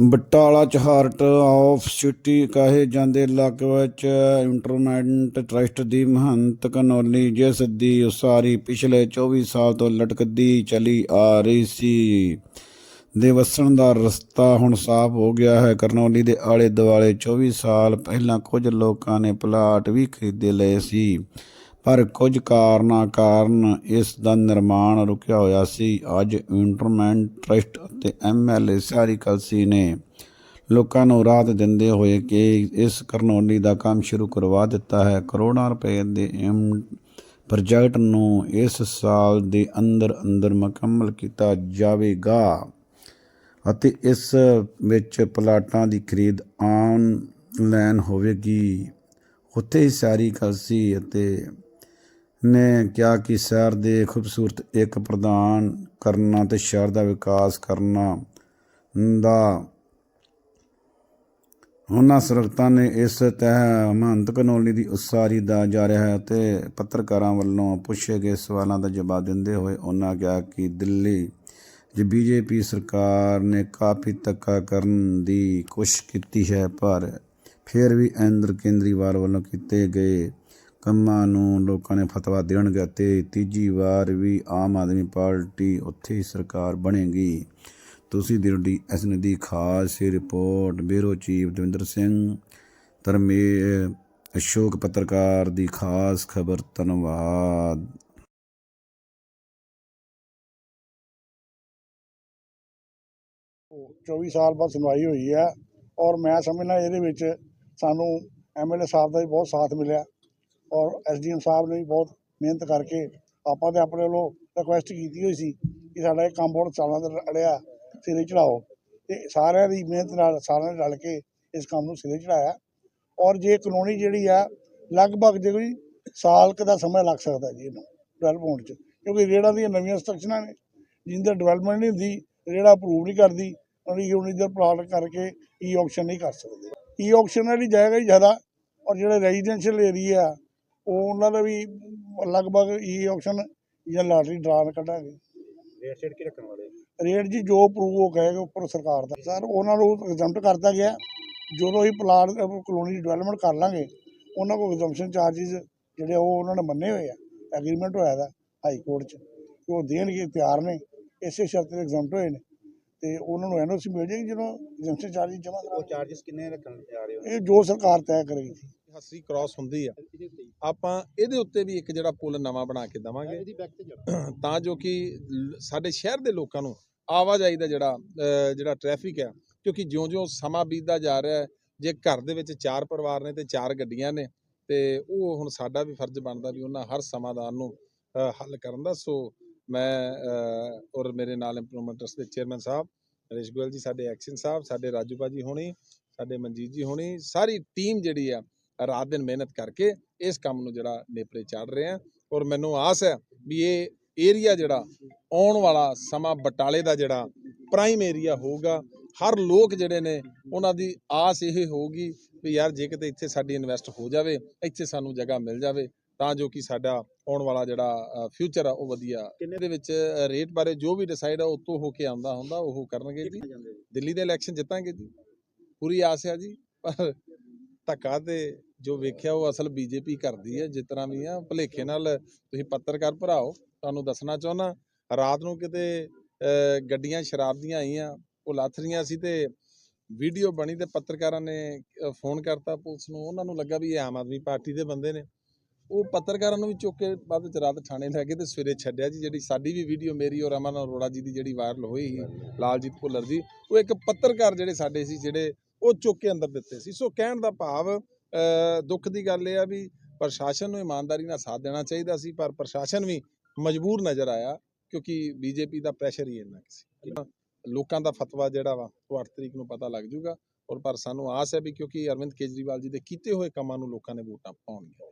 ਬਟਾਲਾ ਚ heart of city ਕਹੇ ਜਾਂਦੇ ਇਲਾਕੇ ਵਿੱਚ ਇੰਟਰਮੈਂਟ ਟਰਸਟ ਦੀ ਮਹੰਤ ਕਨੌਲੀ, ਜਿਸ ਦੀ ਉਸਾਰੀ ਪਿਛਲੇ 24 ਸਾਲ ਤੋਂ ਲਟਕਦੀ ਚਲੀ ਆ ਰਹੀ ਸੀ। ਦੇ ਵਸਣ ਦਾ ਰਸਤਾ ਹੁਣ ਸਾਫ਼ ਹੋ ਗਿਆ ਹੈ। ਕਰਨੌਲੀ ਦੇ ਆਲੇ ਦੁਆਲੇ 24 ਸਾਲ ਪਹਿਲਾਂ ਕੁਝ ਲੋਕਾਂ ਨੇ ਪਲਾਟ ਵੀ ਖਰੀਦੇ ਲਏ ਸੀ। ਪਰ ਕੁਝ ਕਾਰਨਾਂ ਕਾਰਨ ਇਸ ਦਾ ਨਿਰਮਾਣ ਰੁਕਿਆ ਹੋਇਆ ਸੀ। ਅੱਜ ਇੰਟਰਮੈਂਟ ਟਰਸਟ ਅਤੇ ਐਮਐਲਏ ਸਾਰੀ ਕਲਸੀ ਨੇ ਲੋਕਾਂ ਨੂੰ ਰਾਹਤ ਦਿੰਦੇ ਹੋਏ ਕਿ ਇਸ ਕਰਨੌਲੀ ਦਾ ਕੰਮ ਸ਼ੁਰੂ ਕਰਵਾ ਦਿੱਤਾ ਹੈ। ਕਰੋੜਾਂ ਰੁਪਏ ਦੇ ਪ੍ਰੋਜੈਕਟ ਨੂੰ ਇਸ ਸਾਲ ਦੇ ਅੰਦਰ ਅੰਦਰ ਮੁਕੰਮਲ ਕੀਤਾ ਜਾਵੇਗਾ ਅਤੇ ਇਸ ਵਿੱਚ ਪਲਾਟਾਂ ਦੀ ਖਰੀਦ ਆਨਲਾਈਨ ਹੋਵੇਗੀ। ਉੱਥੇ ਹੀ ਸਾਰੀ ਕਲਸੀ ਅਤੇ ਨੇ ਕਿਹਾ ਕਿ ਸ਼ਹਿਰ ਦੇ ਖੂਬਸੂਰਤ ਇੱਕ ਪ੍ਰਦਾਨ ਕਰਨਾ ਤੇ ਸ਼ਹਿਰ ਦਾ ਵਿਕਾਸ ਕਰਨਾ ਦਾ ਉਹਨਾਂ ਸਰਕਤਾਂ ਨੇ ਇਸ ਤਹਿ ਮਹੰਤ ਕਨੋਲੀ ਦੀ ਉਸਾਰੀ ਦਾ ਜਾ ਰਿਹਾ ਹੈ ਤੇ ਪੱਤਰਕਾਰਾਂ ਵੱਲੋਂ ਪੁੱਛੇ ਗਏ ਸਵਾਲਾਂ ਦਾ ਜਵਾਬ ਦਿੰਦੇ ਹੋਏ ਉਹਨਾਂ ਕਿਹਾ ਕਿ ਦਿੱਲੀ ਜੇ ਬੀਜੇਪੀ ਸਰਕਾਰ ਨੇ ਕਾਫੀ ਧੱਕਾ ਕਰਨ ਦੀ ਕੋਸ਼ਿਸ਼ ਕੀਤੀ ਹੈ, ਪਰ ਫਿਰ ਵੀ ਅੰਦਰ ਕੇਂਦਰੀਵਾਲ ਵੱਲੋਂ ਕੀਤੇ ਗਏ ਕੰਮਾਂ ਨੂੰ ਲੋਕਾਂ ਨੇ ਫਤਵਾ ਦੇਣਗੇ ਅਤੇ ਤੀਜੀ ਵਾਰ ਵੀ ਆਮ ਆਦਮੀ ਪਾਰਟੀ ਉੱਥੇ ਹੀ ਸਰਕਾਰ ਬਣੇਗੀ। ਤੁਸੀਂ ਦਿਲਡੀ ਐਸਨ ਦੀ ਖਾਸ report. Bureau chief Davinder Singh ਧਰਮੇ Ashok ਪੱਤਰਕਾਰ ਦੀ ਖਾਸ ਖਬਰ ਧੰਨਵਾਦ। 24 ਸਾਲ ਬਾਅਦ ਸੁਣਵਾਈ ਹੋਈ ਹੈ ਔਰ ਮੈਂ ਸਮਝਣਾ ਇਹਦੇ ਵਿੱਚ ਸਾਨੂੰ ਐਮਐਲਏ ਸਾਹਿਬ ਦਾ ਵੀ ਬਹੁਤ ਸਾਥ ਮਿਲਿਆ। ਔਰ ਐਸਡੀਐਮ ਸਾਹਿਬ ਨੇ ਵੀ ਬਹੁਤ ਮਿਹਨਤ ਕਰਕੇ ਆਪਾਂ ਤੇ ਆਪਣੇ ਵੱਲੋਂ ਰਿਕੁਐਸਟ ਕੀਤੀ ਹੋਈ ਸੀ ਕਿ ਸਾਡਾ ਇਹ ਕੰਮ ਬਹੁਤ ਸਾਲਾਂ ਦਾ ਅੜਿਆ ਸਿਰੇ ਚੜਾਓ। ਤੇ ਸਾਰਿਆਂ ਦੀ ਮਿਹਨਤ ਨਾਲ ਸਾਰਿਆਂ ਨੇ ਰਲ ਕੇ ਇਸ ਕੰਮ ਨੂੰ ਸਿਰੇ ਚੜਾਇਆ। ਔਰ ਜੇ ਕਾਨੂੰਨੀ ਜਿਹੜੀ ਆ, ਲਗਭਗ ਜੇ ਕੋਈ ਸਾਲ ਕੁ ਦਾ ਸਮਾਂ ਲੱਗ ਸਕਦਾ ਜੀ ਇਹਨੂੰ ਡਿਵੈਲਪ ਹੋਣ 'ਚ। ਕਿਉਂਕਿ ਰੇੜਾਂ ਦੀਆਂ ਨਵੀਆਂ ਸਟਰਕਚਰਾਂ ਨੇ ਜਿੰਦਾ ਡਿਵੈਲਪਮੈਂਟ ਨਹੀਂ ਹੁੰਦੀ, ਰੇੜਾ ਅਪਰੂਵ ਨਹੀਂ ਕਰਦੀ ਉਹਦੀ ਉਨੀ ਪਲਾਟ ਕਰਕੇ ਈ ਆਕਸ਼ਨ ਨਹੀਂ ਕਰ ਸਕਦੇ। ਈ ਆਕਸ਼ਨ ਵਾਲੀ ਜਾਏਗਾ ਹੀ ਜ਼ਿਆਦਾ, ਔਰ ਜਿਹੜੇ ਰੈਜ਼ੀਡੈਂਸ਼ੀਅਲ ਏਰੀਆ ਆ ਉਹਨਾਂ ਦਾ ਵੀ ਲਗਭਗ ਈ ਆਪਸ਼ਨ ਜਾਂ ਲਾਟਰੀ ਡਰਾ ਕੱਢਾਂਗੇ। ਰੇਟ ਕੇ ਰੱਖਣ ਰੇਟ ਜੀ ਜੋ ਅਪਰੂਵ ਹੋ ਗਏ ਉੱਪਰ ਸਰਕਾਰ ਦਾ। ਸਰ ਉਹਨਾਂ ਨੂੰ ਐਗਜ਼ੈਂਪਟ ਕਰਤਾ ਗਿਆ। ਜਦੋਂ ਹੀ ਪਲਾਟ ਕਲੋਨੀ ਦੀ ਡਿਵੈਲਪਮੈਂਟ ਕਰ ਲਾਂਗੇ ਉਹਨਾਂ ਕੋਲ ਐਗਜ਼ੈਂਪਸ਼ਨ ਚਾਰजेस ਜਿਹੜੇ ਉਹ ਉਹਨਾਂ ਨੇ ਮੰਨੇ ਹੋਏ ਆ। ਐਗਰੀਮੈਂਟ ਹੋਇਆ ਦਾ ਹਾਈ ਕੋਰਟ 'ਚ। ਕਿ ਉਹ ਦੇਣਗੇ ਤਿਆਰ ਨੇ। ਇਸੇ ਸ਼ਰਤ ਤੇ ਐਗਜ਼ੈਂਪਟ ਹੋਏ ਨੇ। ਤੇ ਉਹਨਾਂ ਨੂੰ ਐਨਓਸੀ ਮਿਲ ਜਾਏਗੀ ਜਦੋਂ ਐਗਜ਼ੈਂਪਸ਼ਨ ਚਾਰजेस ਜਮ੍ਹਾਂ ਕਰਾਓ ਉਹ ਚਾਰजेस ਕਿੰਨੇ ਰੱਖਣ ਜਾ ਹੋ? ਇਹ ਜੋ ਸਰਕਾਰ ਤੈਅ ਕਰੇਗੀ। ਹੱਸੀ ਕ੍ਰਾਸ ਹੁੰਦੀ ਆ। ਆਪਾਂ ਇਹਦੇ ਉੱਤੇ ਵੀ ਇੱਕ ਜਿਹੜਾ ਪੁਲ ਨਵਾਂ ਬਣਾ ਕੇ ਦਵਾਂਗੇ। ਤੇ ਜਾ ਕਿ ਸਾਡੇ ਸ਼ਹਿਰ ਦੇ ਲੋਕਾਂ ਨੂੰ ਆਵਾਜਾਈ ਦਾ ਜਿਹੜਾ ਜਿਹੜਾ ਟ੍ਰੈਫਿਕ ਆ ਕਿਉਂਕਿ ਜਿਉਂ-ਜਿਉਂ ਸਮਾਂ ਬੀਤਦਾ ਜਾ ਰਿਹਾ ਹੈ ਜੇ ਘਰ ਦੇ ਵਿੱਚ ਚਾਰ ਪਰਿਵਾਰ ਨੇ ਤੇ ਚਾਰ ਗੱਡੀਆਂ ਨੇ ਤੇ ਉਹ ਹੁਣ ਸਾਡਾ ਵੀ ਫਰਜ਼ ਬਣਦਾ ਵੀ ਉਹਨਾਂ ਹਰ ਸਮਾਧਾਨ ਨੂੰ ਹੱਲ ਕਰਨ ਦਾ। ਸੋ ਮੈਂ ਔਰ ਮੇਰੇ ਨਾਲ ਇੰਪਰੂਵਮੈਂਟ ਟਰਸਟ ਦੇ ਚੇਅਰਮੈਨ ਸਾਹਿਬ ਨਰੇਸ਼ ਗੋਇਲ ਜੀ ਸਾਡੇ ਐਕਸ਼ਨ ਸਾਹਿਬ ਸਾਡੇ ਰਾਜੂ ਬਾਜੀ ਹੋਣੀ ਸਾਡੇ ਮਨਜੀਤ ਜੀ ਹੋਣੀ ਸਾਰੀ ਟੀਮ ਜਿਹੜੀ ਆ ਰਾਤ ਦਿਨ ਮਿਹਨਤ ਕਰਕੇ ਇਸ ਕੰਮ ਨੂੰ ਜਿਹੜਾ ਨੇਪਰੇ ਚਾੜ ਰਹੇ ਆ ਔਰ ਮੈਨੂੰ ਆਸ ਹੈ ਵੀ ਇਹ ਏਰੀਆ ਜਿਹੜਾ ਆਉਣ ਵਾਲਾ ਸਮਾਂ ਬਟਾਲੇ ਦਾ ਜਿਹੜਾ ਪ੍ਰਾਈਮ ਏਰੀਆ ਹੋਊਗਾ ਹਰ ਲੋਕ ਜਿਹੜੇ ਨੇ ਉਹਨਾਂ ਦੀ ਆਸ ਇਹ ਹੋਊਗੀ ਵੀ ਯਾਰ ਜੇ ਕਿਤੇ ਇੱਥੇ ਸਾਡੀ ਇਨਵੈਸਟ ਹੋ ਜਾਵੇ ਇੱਥੇ ਸਾਨੂੰ ਜਗ੍ਹਾ ਮਿਲ ਜਾਵੇ ਤਾਂ ਜੋ ਕਿ ਸਾਡਾ ਆਉਣ ਵਾਲਾ ਜਿਹੜਾ ਫਿਊਚਰ ਆ ਉਹ ਵਧੀਆ ਕਿੰਨੇ- ਦੇ ਵਿੱਚ ਰੇਟ ਬਾਰੇ ਜੋ ਵੀ ਡਿਸਾਈਡ ਆ ਉਤੋਂ ਹੋ ਕੇ ਆਉਂਦਾ ਹੁੰਦਾ ਉਹ ਕਰਨਗੇ ਜੀ। ਦਿੱਲੀ ਦੇ ਇਲੈਕਸ਼ਨ ਜਿੱਤਾਂਗੇ ਜੀ। ਪੂਰੀ ਆਸ ਹੈ ਜੀ ਪਰ ਧੱਕਾ ਤੇ ਜੋ ਵੇਖਿਆ ਉਹ ਅਸਲ ਬੀਜੇਪੀ ਕਰਦੀ ਹੈ, ਜਿਸ ਤਰ੍ਹਾਂ ਵੀ ਆ ਭਲੇਖੇ ਨਾਲ ਤੁਸੀਂ ਪੱਤਰਕਾਰ ਭਰਾਓ, ਤੁਹਾਨੂੰ ਦੱਸਣਾ ਚਾਹੁੰਦਾ, ਰਾਤ ਨੂੰ ਕਿਤੇ ਗੱਡੀਆਂ ਸ਼ਰਾਬ ਦੀਆਂ ਆਈਆਂ, ਉਹ ਲੱਥ ਰਹੀਆਂ ਸੀ ਤੇ ਵੀਡੀਓ ਬਣੀ ਤੇ ਪੱਤਰਕਾਰਾਂ ਨੇ ਫੋਨ ਕਰਤਾ ਪੁਲਿਸ ਨੂੰ, ਉਹਨਾਂ ਨੂੰ ਲੱਗਾ ਵੀ ਇਹ ਆਮ ਆਦਮੀ ਪਾਰਟੀ ਦੇ ਬੰਦੇ ਨੇ। ਉਹ ਪੱਤਰਕਾਰਾਂ ਨੂੰ ਵੀ ਚੁੱਕ ਕੇ ਬਾਅਦ ਵਿੱਚ ਰਾਤ ਥਾਣੇ ਲੈ ਗਏ ਤੇ ਸਵੇਰੇ ਛੱਡਿਆ ਜੀ, ਜਿਹੜੀ ਸਾਡੀ ਵੀ ਵੀਡੀਓ ਮੇਰੀ ਔਰ ਅਮਨ ਅਰੋੜਾ ਜੀ ਦੀ ਜਿਹੜੀ ਵਾਇਰਲ ਹੋਈ ਸੀ, ਲਾਲਜੀਤ ਭੁੱਲਰ ਦੀ ਉਹ ਇੱਕ ਪੱਤਰਕਾਰ ਜਿਹੜੇ ਸਾਡੇ ਸੀ, ਜਿਹੜੇ ਉਹ ਚੁੱਕ ਕੇ ਅੰਦਰ ਦਿੱਤੇ ਸੀ। ਸੋ ਕਹਿਣ ਦਾ ਭਾਵ ਦੁੱਖ ਦੀ ਗੱਲ ਇਹ ਆ ਵੀ ਪ੍ਰਸ਼ਾਸਨ ਨੂੰ ਇਮਾਨਦਾਰੀ ਨਾਲ ਸਾਥ ਦੇਣਾ ਚਾਹੀਦਾ ਸੀ ਪਰ ਪ੍ਰਸ਼ਾਸਨ ਵੀ ਮਜਬੂਰ ਨਜ਼ਰ ਆਇਆ ਕਿਉਂਕਿ ਬੀਜੇਪੀ ਦਾ ਪ੍ਰੈਸ਼ਰ ਹੀ ਇੰਨਾ ਕੁ ਸੀ। ਲੋਕਾਂ ਦਾ ਫਤਵਾ ਜਿਹੜਾ ਵਾ ਉਹ 8 ਤਰੀਕ ਨੂੰ ਪਤਾ ਲੱਗ ਜਾਊਗਾ ਔਰ ਪਰ ਸਾਨੂੰ ਆਸ ਹੈ ਵੀ ਕਿਉਂਕਿ ਅਰਵਿੰਦ ਕੇਜਰੀਵਾਲ ਜੀ ਦੇ ਕੀਤੇ ਹੋਏ ਕੰਮਾਂ ਨੂੰ ਲੋਕਾਂ ਨੇ ਵੋਟਾਂ ਪਾਉਣਗੀਆਂ।